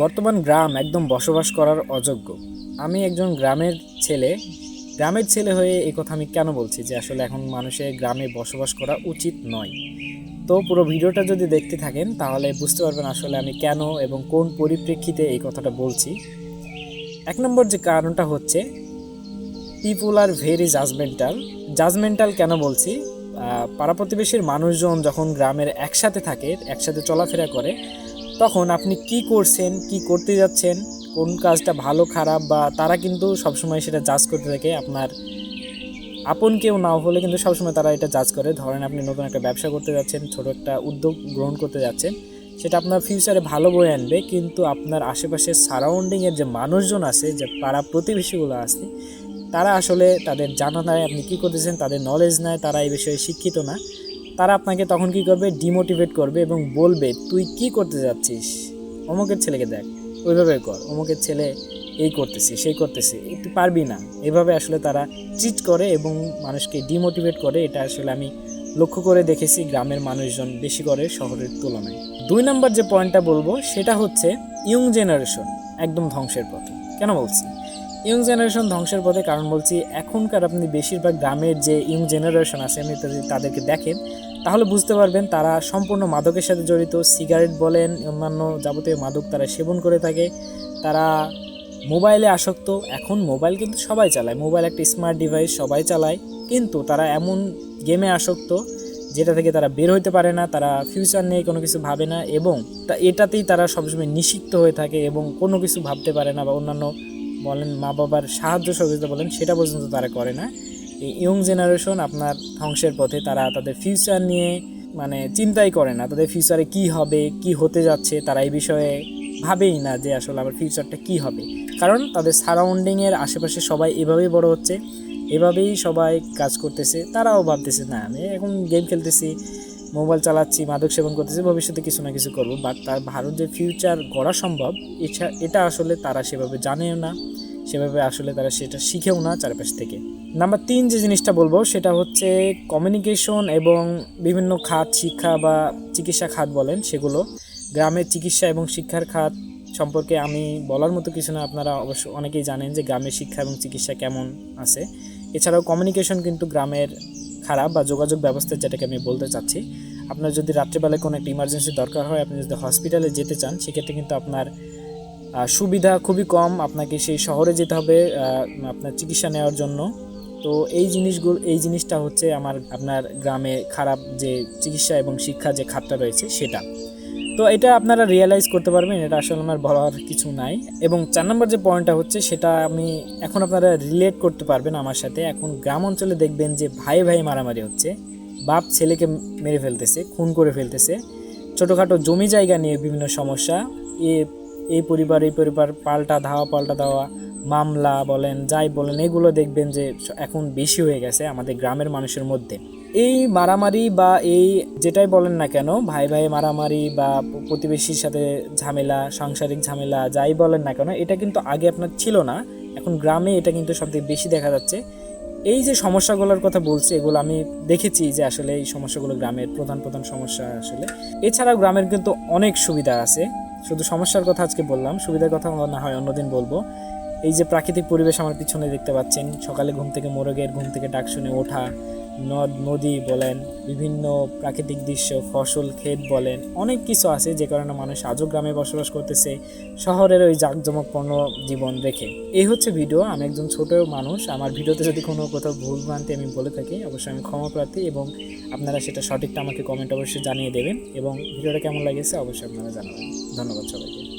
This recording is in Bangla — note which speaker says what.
Speaker 1: বর্তমান গ্রাম একদম বসবাস করার অযোগ্য। আমি একজন গ্রামের ছেলে। গ্রামের ছেলে হয়ে এই কথা আমি কেন বলছি যে আসলে এখন মানুষের গ্রামে বসবাস করা উচিত নয়? তো পুরো ভিডিওটা যদি দেখতে থাকেন, তাহলে বুঝতে পারবেন আসলে আমি কেন এবং কোন পরিপ্রেক্ষিতে এই কথাটা বলছি। এক নম্বর যে কারণটা হচ্ছে people are very judgmental judgmental কেন বলছি? পাড়া প্রতিবেশীর মানুষজন যখন গ্রামের একসাথে থাকে, একসাথে চলাফেরা করে তখন আপনি কি করছেন, কি করতে যাচ্ছেন, কোন কাজটা ভালো, খারাপ বা তারা কিন্তু সবসময় সেটা জাজ করতে থাকে। আপনার আপন কেউ না হলে কিন্তু সবসময় তারা এটা জাজ করে। ধরেন আপনি নতুন একটা ব্যবসা করতে যাচ্ছেন, ছোট একটা উদ্যোগ গ্রহণ করতে যাচ্ছেন, সেটা আপনার ফিউচারে ভালো বয়ে আনবে। কিন্তু আপনার আশেপাশের সারাউন্ডিংয়ের যে মানুষজন আছে, যে পাড়া প্রতিবেশীগুলো আছে, তারা আসলে তাদের জানা নাই আপনি কী করতেছেন, তাদের নলেজ নাই, তারা এই বিষয়ে শিক্ষিত না। তারা আপনাকে তখন কি করবে? ডিমোটিভেট করবে এবং বলবে, তুই কি করতে যাচ্ছিস? অমুকের ছেলেকে দেখ, ওইভাবে কর। অমুকের ছেলে এই করতেছে, সেই করতেছে। তুই পারবি না। এভাবে আসলে তারা চিট করে এবং মানুষকে ডিমোটিভেট করে। এটা আসলে আমি লক্ষ্য করে দেখেছি গ্রামের মানুষজন বেশি করে শহরের তুলনায়। দুই নম্বর যে পয়েন্টটা বলব, সেটা হচ্ছে ইয়ং জেনারেশন একদম ধ্বংসের পথে। কেন বলছি? ইয়ং জেনারেশন ধ্বংসের পথে কারণ বলছি, এখনকার আপনি বেশিরভাগ গ্রামের যে ইয়ং জেনারেশন আছে আপনি তাদেরকে দেখেন তাহলে বুঝতে পারবেন তারা সম্পূর্ণ মাদকের সাথে জড়িত, সিগারেট বলেন, অন্যান্য যাবতীয় মাদক তারা সেবন করে থাকে। তারা মোবাইলে আসক্ত, এখন মোবাইল কিন্তু সবাই চালায়। মোবাইল একটা স্মার্ট ডিভাইস সবাই চালায়। কিন্তু তারা এমন গেমে আসক্ত, যেটা থেকে তারা বের হইতে পারে না, তারা ফিউচার নিয়ে কোনো কিছু ভাবে না এবং তা এটাতেই তারা সবসময় নিষিক্ত হয়ে থাকে এবং কোনো কিছু ভাবতে পারে না বা অন্যান্য বলেন মা বাবার সাহায্য সহযোগিতা বলেন, সেটা পর্যন্ত তারা করে না। এই ইয়ং জেনারেশন আপনার ধ্বংসের পথে, তারা তাদের ফিউচার নিয়ে মানে চিন্তাই করে না। তাদের ফিউচারে কি হবে, কি হতে যাচ্ছে, তারা এই বিষয়ে ভাবেই না যে আসলে আমার ফিউচারটা কি হবে। কারণ তাদের সারাউন্ডিংয়ের আশেপাশে সবাই এভাবেই বড় হচ্ছে, এভাবেই সবাই কাজ করতেছে, তারাও ভাবতেছে, না, আমি এখন গেম খেলতেছি মোবাইল চালাচ্ছি, মাদক সেবন করতেছি, ভবিষ্যতে কিছু না কিছু করব। বাট তার ভারত যে ফিউচার গড়া সম্ভব এটা এটা আসলে তারা সেভাবে জানেও না। সেভাবে আসলে তারা সেটা শিখেও না চারপাশ থেকে। নাম্বার তিন যে জিনিসটা বলব, সেটা হচ্ছে কমিউনিকেশন এবং বিভিন্ন খাত, শিক্ষা বা চিকিৎসা খাত বলেন সেগুলো। গ্রামের চিকিৎসা এবং শিক্ষার খাত সম্পর্কে আমি বলার মতো কিছু না, আপনারা অবশ্য অনেকেই জানেন যে গ্রামের শিক্ষা এবং চিকিৎসা কেমন আছে। এছাড়াও কমিউনিকেশন কিন্তু গ্রামের খারাপ বা যোগাযোগ ব্যবস্থা যেটাকে আমি বলতে চাচ্ছি। আপনার যদি রাত্রেবেলায় কোনো একটা ইমার্জেন্সি দরকার হয়, আপনি যদি হসপিটালে যেতে চান, সেক্ষেত্রে কিন্তু আপনার সুবিধা খুবই কম, আপনাকে সেই শহরে যেতে হবে আপনার চিকিৎসা নেওয়ার জন্য। তো এই জিনিসগুলো, এই জিনিসটা হচ্ছে আমার, আপনার গ্রামে খারাপ যে চিকিৎসা এবং শিক্ষা যে খাতটা রয়েছে সেটা। তো এটা আপনারা রিয়েলাইজ করতে পারবেন, এটা আসলে আমার বলার কিছু নাই। এবং চার নম্বর যে পয়েন্টটা হচ্ছে, সেটা আমি এখন আপনারা রিলেট করতে পারবেন আমার সাথে। এখন গ্রাম অঞ্চলে দেখবেন যে ভাই ভাই মারামারি হচ্ছে, বাপ ছেলেকে মেরে ফেলতেছে, খুন করে ফেলতেছে। ছোটোখাটো জমি জায়গা নিয়ে বিভিন্ন সমস্যা, এ এই পরিবার এই পরিবার, পাল্টা ধাওয়া, পাল্টা দেওয়া মামলা বলেন, যাই বলেন, এগুলো দেখবেন যে এখন বেশি হয়ে গেছে আমাদের গ্রামের মানুষের মধ্যে। এই মারামারি বা এই যেটাই বলেন না কেন, ভাই ভাই মারামারি বা প্রতিবেশীর সাথে ঝামেলা, সাংসারিক ঝামেলা, যাই বলেন না কেন, এটা কিন্তু আগে আপনার ছিল না। এখন গ্রামে এটা কিন্তু সবথেকে বেশি দেখা যাচ্ছে। এই যে সমস্যাগুলোর কথা বলছি, এগুলো আমি দেখেছি যে আসলে এই সমস্যাগুলো গ্রামের প্রধান প্রধান সমস্যা আসলে। এছাড়াও গ্রামের কিন্তু অনেক সুবিধা আছে। শুধু সমস্যার কথা আজকে বললাম, সুবিধার কথা না হয় অন্যদিন বলব। এই যে প্রাকৃতিক পরিবেশ আমার পিছনে দেখতে পাচ্ছেন, সকালে ঘুম থেকে মোরগের ঘুম থেকে ডাক শুনে ওঠা নদ, নদী বলেন, বিভিন্ন প্রাকৃতিক দৃশ্য, ফসল, ক্ষেত বলেন, অনেক কিছু আছে যে কারণে মানুষ আজও গ্রামে বসবাস করতেছে, শহরের ওই জাঁকজমকপূর্ণ জীবন রেখে এই হচ্ছে ভিডিও, আমি একজন ছোট মানুষ, আমার ভিডিওতে যদি কোনো কোথাও ভুল ভ্রান্তি আমি বলে থাকি, অবশ্যই আমি ক্ষমা প্রার্থী এবং আপনারা সেটা সঠিকটা আমাকে কমেন্ট অবশ্যই জানিয়ে দেবেন এবং ভিডিওটা কেমন লাগেছে অবশ্যই আপনারা জানাবেন। ধন্যবাদ সবাইকে।